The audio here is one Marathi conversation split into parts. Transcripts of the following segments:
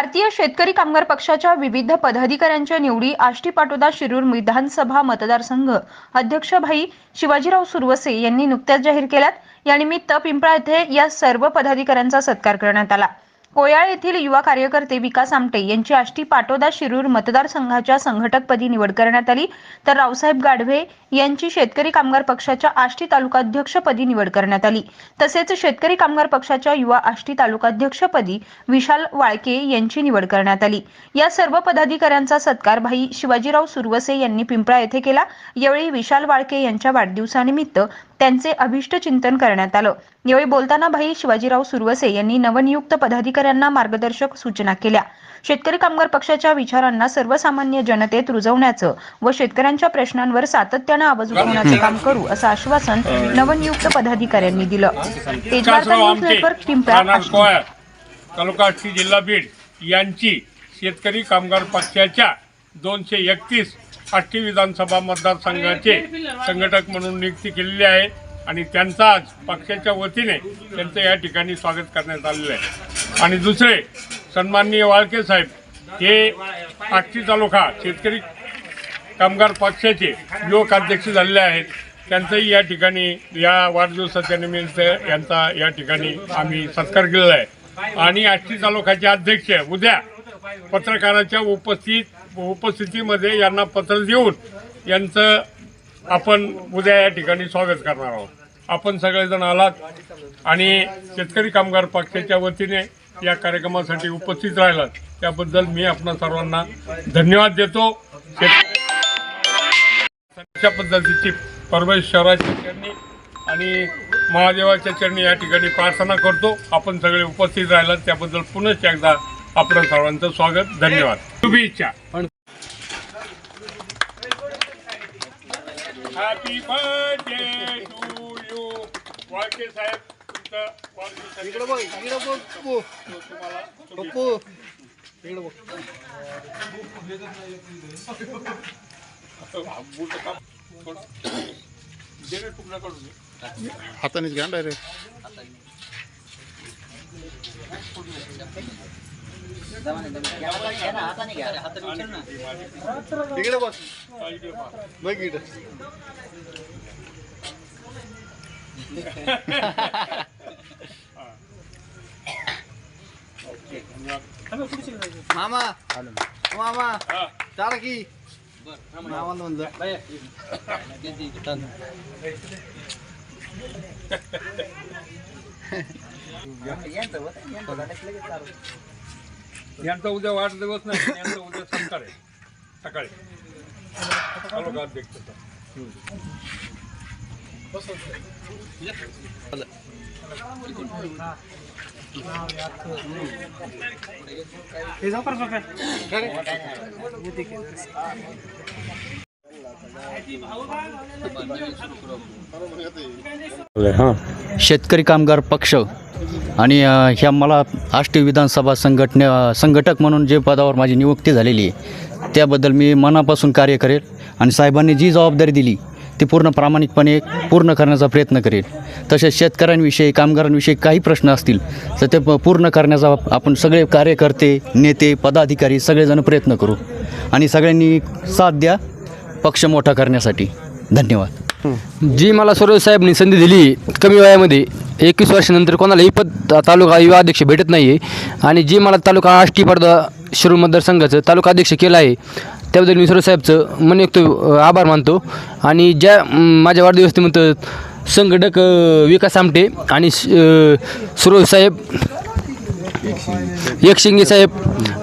भारतीय शेतकरी कामगार पक्षाच्या विविध पदाधिकाऱ्यांच्या निवडी आष्टी पाटोदा शिरूर विधानसभा मतदारसंघ अध्यक्ष भाई शिवाजीराव सुरवसे यांनी नुकत्याच जाहीर केल्यात. यानिमित्त पिंपळा येथे या सर्व पदाधिकाऱ्यांचा सत्कार करण्यात आला. कोयाळ येथील युवा कार्यकर्ते विकास आमटे यांची आष्टी पाटोदा शिरूर मतदारसंघाच्या संघटकपदी निवड करण्यात आली. तर रावसाहेब गाढवे यांची शेतकरी कामगार पक्षाच्या आष्टी तालुकाध्यक्षपदी निवड करण्यात आली. तसेच शेतकरी कामगार पक्षाच्या युवा आष्टी तालुकाध्यक्षपदी विशाल वाळके यांची निवड करण्यात आली. या सर्व पदाधिकाऱ्यांचा सत्कार भाई शिवाजीराव सुरवसे यांनी पिंपळा येथे केला. यावेळी विशाल वाळके यांच्या वाढदिवसानिमित्त त्यांचे अभिष्ट चिंतन करण्यात आलं. यावेळी बोलताना भाई शिवाजीराव सुरवसे यांनी नवनियुक्त पदाधिकाऱ्यांना मार्गदर्शक सूचना केल्या. शेतकरी कामगार पक्षाच्या विचारांना सर्वसामान्य जनतेत रुजवण्याचं व शेतकऱ्यांच्या प्रश्नांवर सातत्यानं आवाज उठवण्याचं काम करू असं आश्वासन नवनियुक्त पदाधिकाऱ्यांनी दिलं. तेजवार्ता न्यूज नेटवर्क पिंपळा तालुका जिल्हा बीड यांची शेतकरी कामगार पक्षाच्या दोनशे एकतीस आष्टी विधानसभा मतदारसंघाचे संघटक म्हणून नियुक्ती केलेली आहे आणि त्यांचा आज पक्षाच्या वतीने त्यांचं या ठिकाणी स्वागत करण्यात आलेलं आहे. आणि दुसरे सन्माननीय वाळके साहेब हे आष्टी तालुका शेतकरी कामगार पक्षाचे युवक अध्यक्ष झालेले आहेत. त्यांचंही या ठिकाणी या वाढदिवसाच्या निमित्त यांचा या ठिकाणी आम्ही सत्कार केलेला आहे. आणि आष्टी तालुक्याचे अध्यक्ष उद्या पत्रकाराच्या उपस्थित उपस्थितीमध्ये यांना पत्र देऊन यांचं आपण उद्या या ठिकाणी स्वागत करणार आहोत. आपण सगळेजण आलात आणि शेतकरी कामगार पक्षाच्या वतीने या कार्यक्रमासाठी उपस्थित राहिलात. त्याबद्दल मी आपणा सर्वांना धन्यवाद देतो. शेत अशा पद्धतीची परमेश शहराच्या चरणी आणि महादेवाच्या चरणी या ठिकाणी प्रार्थना करतो. आपण सगळे उपस्थित राहिलात. त्याबद्दल पुनश्च एकदा आपलं सर्वांचं स्वागत. धन्यवाद. शुभेच्छा. Happy birthday to you Walke साहेब तुमचं वाढदिवसाच्या- तुम्हाला बूट का थोडं दे रे तुकडा काढून दे. हातानेच घ्या डायरेक्ट इकडे बस. बघ इकडे. मामा. मामा. हा. चाल की. मामा म्हणलं. यांचा उद्या वाढदिवस नाही यांचा उद्या सत्कार आहे. सकाळी. तालुका हां. शेतकरी कामगार पक्ष आणि ह्या मला आष्टी विधानसभा संघटने संघटक म्हणून जे पदावर माझी नियुक्ती झालेली आहे त्याबद्दल मी मनापासून कार्य करेल आणि साहेबांनी जी जबाबदारी दिली ती पूर्ण प्रामाणिकपणे पूर्ण करण्याचा प्रयत्न करेल. तसेच शेतकऱ्यांविषयी कामगारांविषयी काही प्रश्न असतील तर ते प- पूर्ण करण्याचा आपण सगळे कार्यकर्ते नेते पदाधिकारी सगळेजण प्रयत्न करू. आणि सगळ्यांनी साथ द्या. पक्ष मोठा करण्यासाठी. धन्यवाद. जी मला सरोज साहेबनी संधी दिली कमी वयामध्ये एकवीस वर्षानंतर कोणालाही पद तालुका युवा अध्यक्ष भेटत नाही आहे आणि जी मला तालुका आष्टी पडदा शिरूर मतदारसंघाचं तालुका अध्यक्ष केलं आहे त्याबद्दल मी सरोज साहेबचं मनयुक्त आभार मानतो. आणि ज्या अं, माझ्या वाढदिवसानिमित्त संघटक विकास आमटे आणि सरोज साहेब एकशिंगे साहेब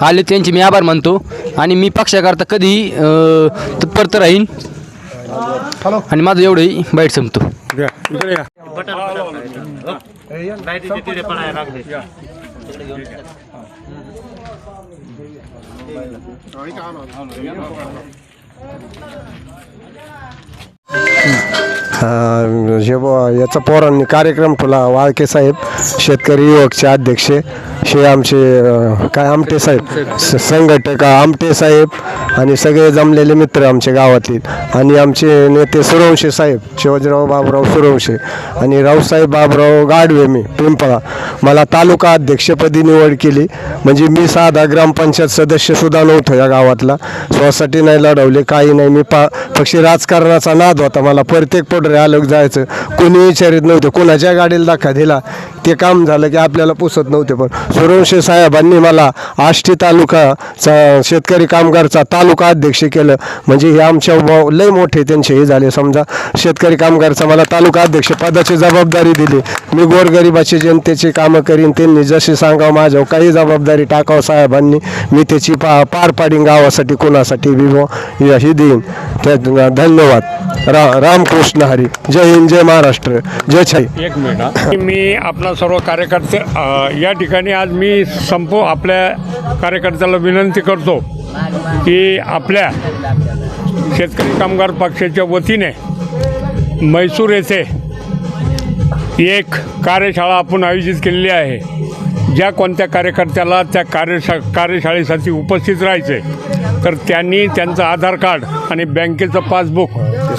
आले त्यांचे मी आभार मानतो आणि मी पक्षाकरता कधीही अं, तत्पर तर राहीन. आणि माझं एवढंही बाईट संपतो. अं, हे याचा पोरांनी कार्यक्रम ठेवला वाळके साहेब शेतकरी युवकचे अध्यक्ष हे आमचे काय आमटे साहेब स- संघटक आमटे साहेब आणि सगळे जमलेले मित्र आमच्या गावातील आणि आमचे नेते सुरवंशे साहेब शिवाजीराव बाबराव सुरवंशे आणि रावसाहेब बाबराव गाडवे मी पिंपळा. मला तालुका अध्यक्षपदी निवड केली. म्हणजे मी साधा ग्रामपंचायत सदस्यसुद्धा नव्हतो या गावातला. स्वसाठी नाही लढवले काही नाही. मी पा पक्षी राजकारणाचा नाद होता. मला प्रत्येक पोटरे आलं जायचं. कोणी विचारित नव्हते. कोणाच्या गाडीला धक्का दिला ते काम झालं की आपल्याला पुसत नव्हते पण सुरवंशे साहेबांनी मला आष्टी तालुकाचा शेतकरी कामगारचा तालुका अध्यक्ष केलं. म्हणजे हे आमच्या भाव लय मोठे त्यांचे हे झाले. समजा शेतकरी कामगारचा मला तालुका अध्यक्ष पदाची जबाबदारी दिली. मी गोरगरिबाची जनतेची कामं करीन त्यांनी जशी सांगावं माझ्यावर काही जबाबदारी टाकावं साहेबांनी. मी त्याची पा पार पाडीन गावासाठी कोणासाठी विवो ही देईन. त्या धन्यवाद. रा रामकृष्ण हरी. जय हिंद जय महाराज. महाराष्ट्र। जय छाई। एक मिनिट मी आपला सर्व कार्यकर्ते अ, या ठिकाणी आज मी संपो आपल्या कार्यकर्त्याला विनंती करतो की आपल्या शेतकरी कामगार पक्षाच्या वतीने म्हैसूर येथे एक कार्यशाळा आपण आयोजित केलेली आहे. ज्या कोणत्या कार्यकर्त्याला त्या कार्यशा कार्यशाळेसाठी उपस्थित राहायचे तर त्यांनी त्यांचं आधार कार्ड आणि बँकेचं पासबुक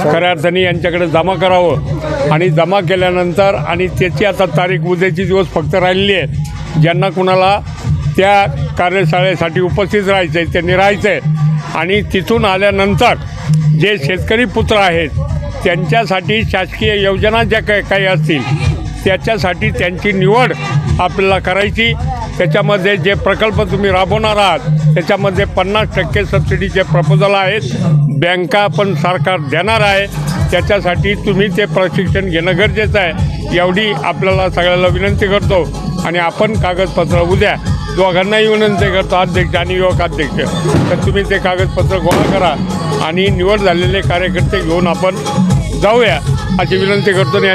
खऱ्या अर्थाने यांच्याकडे जमा करावं. आणि जमा केल्यानंतर आणि त्याची आता तारीख उद्याची दिवस फक्त राहिलेली आहे ज्यांना कुणाला त्या कार्यशाळेसाठी उपस्थित राहायचं आहे त्यांनी राहायचं आहे आणि तिथून आल्यानंतर जे शेतकरी पुत्र आहेत त्यांच्यासाठी शासकीय योजना ज्या काही काही असतील त्याच्यासाठी त्यांची निवड आपल्याला करायची. त्याच्यामध्ये जे प्रकल्प तुम्ही राबवणार आहात त्याच्यामध्ये पन्नास टक्के सबसिडीचे प्रपोजल आहेत. बँका पण सरकार देणार आहे. त्याच्यासाठी तुम्ही ते प्रशिक्षण घेणं गरजेचं आहे. एवढी आपल्याला सगळ्याला विनंती करतो. आणि आपण कागदपत्र उद्या दोघांनाही विनंती करतो अध्यक्ष आणि युवक अध्यक्ष. तर तुम्ही ते कागदपत्र गोळा करा आणि निवड झालेले कार्यकर्ते घेऊन आपण जाऊया अशी विनंती करतो आणि